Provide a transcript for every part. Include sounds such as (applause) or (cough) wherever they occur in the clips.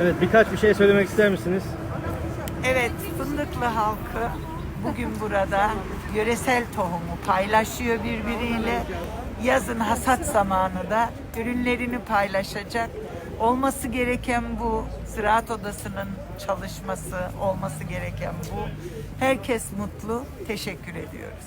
Evet birkaç bir şey söylemek ister misiniz? Evet, Fındıklı halkı bugün burada yöresel tohumu paylaşıyor birbiriyle. Yazın hasat zamanı da ürünlerini paylaşacak. Olması gereken bu. Ziraat Odası'nın çalışması olması gereken bu. Herkes mutlu. Teşekkür ediyoruz.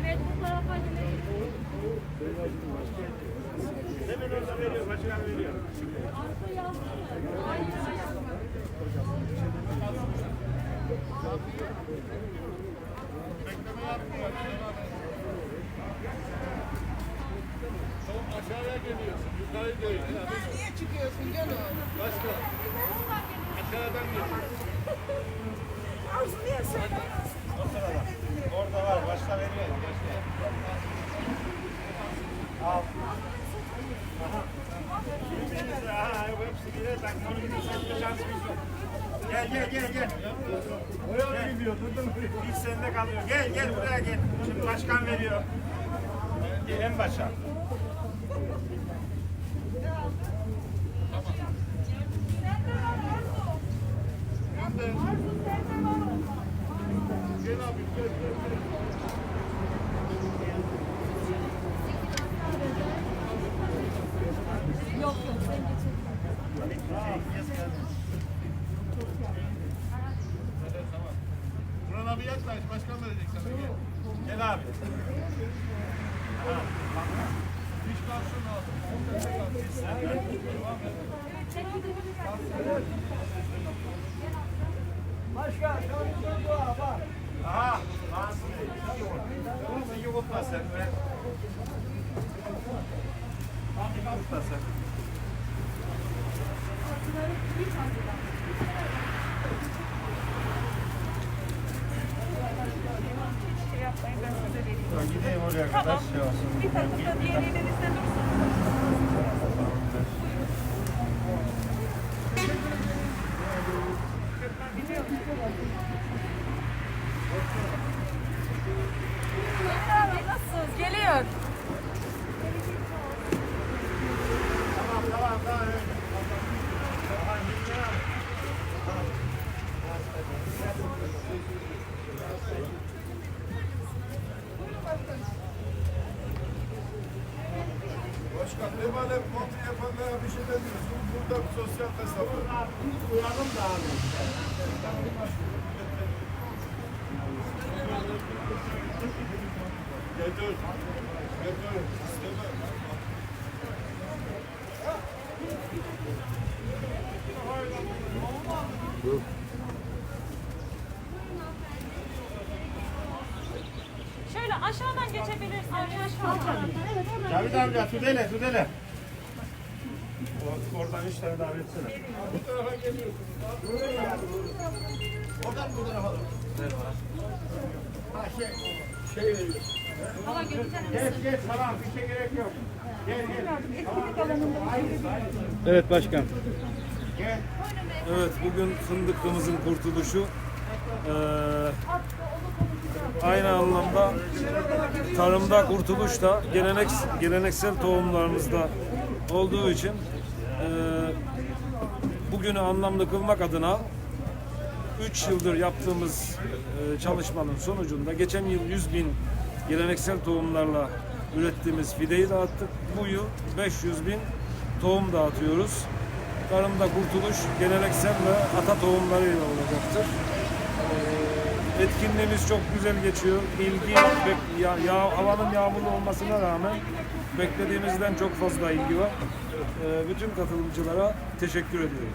Evet bu tarafa gelebilir. Hemen orada veriyor, başkan veriyor. Arka yazdı mı? Aynen yazdı. Aşağıya geliyorsun, yukarı değil. Niye çıkıyorsun canım? Başka. Aşağıdan geliyorsun. Orada var, başka veriyor. Al. Aha, hepsi girer. Ben onu bir şansımız yok. Gel gel gel gel. Oraya gidiyor, durdun Hiç sende kalıyor. Gel gel buraya gel. Şimdi başkan veriyor. En başa. Gel abi gel gel gel. Yok yok sen geçin. Buran abi yaklaş, başkan verecek sana gel. Gel abi. Hiç kalsın abi. Aha, Mahsun Bey. Oğlum sen yumurtla sen be. Yumurtla sen. Şey size vereyim. Gideyim oraya kadar şey olsun. Bir takımda diğer elinizde dursun. Başkan ne madem kontrol yapanlara bir şey demiyorsun. Burada bir sosyal mesafe. Uyalım da abi. Getir. Getir. İstemem. Şöyle aşağıdan geçebilirsiniz. Aşağıdan. Evet. Cavit amca Tudele Tudele. O- Oradan üç tane davet etsene. Bu tarafa geliyorsun. Oradan bu tarafa. Ha şey, şey göreceğim. Geç geç tamam bir şey gerek yok. Gel gel. Evet başkan. Gel. Evet bugün fındıklımızın kurtuluşu eee, aynı anlamda tarımda kurtuluş da gelenek, geleneksel tohumlarımızda olduğu için eee bugünü anlamlı kılmak adına 3 yıldır yaptığımız eee, çalışmanın sonucunda geçen yıl 100 bin geleneksel tohumlarla ürettiğimiz fideyi dağıttık. Bu yıl 500 bin tohum dağıtıyoruz. Tarımda kurtuluş geleneksel ve ata tohumlarıyla olacaktır. Etkinliğimiz çok güzel geçiyor. İlgi, bek- ya, ya- havanın yağmurlu olmasına rağmen beklediğimizden çok fazla ilgi var. Ee, bütün katılımcılara teşekkür ediyorum.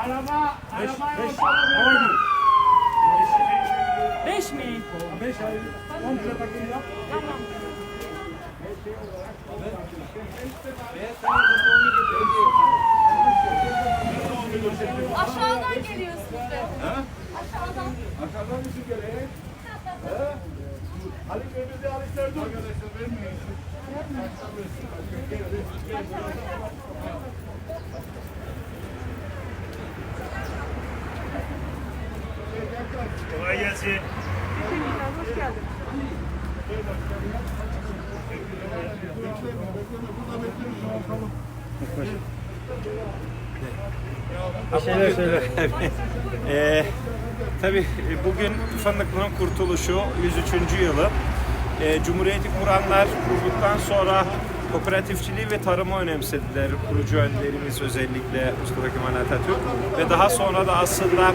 Araba, araba yok. Beş mi? Beş ay, on lira takım yap. Tamam. Aşağıdan geliyorsunuz be. Aşağıdan. Aşağıdan mısın gele? Ali Bey'de Ali Serdar. Arkadaşlar vermiyor. Kolay gelsin. Bir şeyler söyle. (laughs) Ee, tabii bugün Fındıklı'nın kurtuluşu 103. yılı. Ee, Cumhuriyeti kuranlar kurduktan sonra kooperatifçiliği ve tarımı önemsediler. Kurucu önderimiz özellikle Mustafa Kemal Atatürk. Ve daha sonra da aslında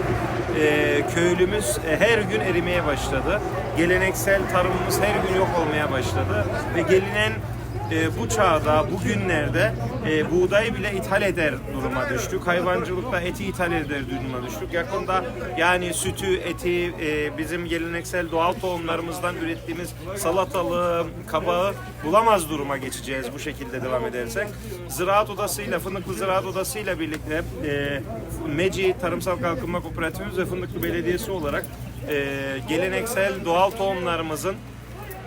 e, köylümüz e, her gün erimeye başladı. Geleneksel tarımımız her gün yok olmaya başladı. Ve gelinen e, bu çağda, bu günlerde e, buğdayı bile ithal eder duruma düştük. Hayvancılıkta eti ithal eder duruma düştük. Yakında yani sütü, eti, e, bizim geleneksel doğal tohumlarımızdan ürettiğimiz salatalığı, kabağı bulamaz duruma geçeceğiz bu şekilde devam edersek. Ziraat Odası'yla, Fındıklı Ziraat Odası'yla birlikte e, MECI Tarımsal Kalkınma Kooperatifimiz ve Fındıklı Belediyesi olarak e, geleneksel doğal tohumlarımızın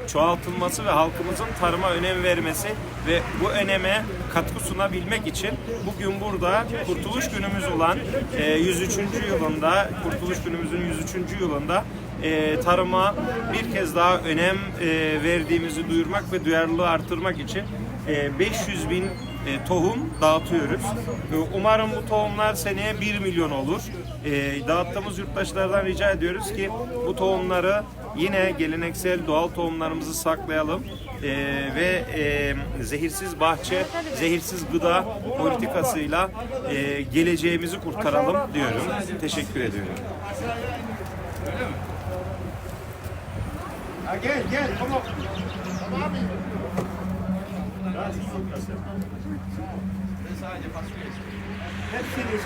çoğaltılması ve halkımızın tarıma önem vermesi ve bu öneme katkı sunabilmek için bugün burada Kurtuluş Günümüz olan e, 103. yılında, Kurtuluş Günümüzün 103. yılında e, tarıma bir kez daha önem e, verdiğimizi duyurmak ve duyarlılığı artırmak için e, 500 bin e, tohum dağıtıyoruz. E, Umarım bu tohumlar seneye 1 milyon olur. E, Dağıttığımız yurttaşlardan rica ediyoruz ki bu tohumları yine geleneksel doğal tohumlarımızı saklayalım E, ve e, zehirsiz bahçe, zehirsiz gıda politikasıyla e, geleceğimizi kurtaralım diyorum. Teşekkür ediyorum. Gel gel tamam. Tamam. Hepsini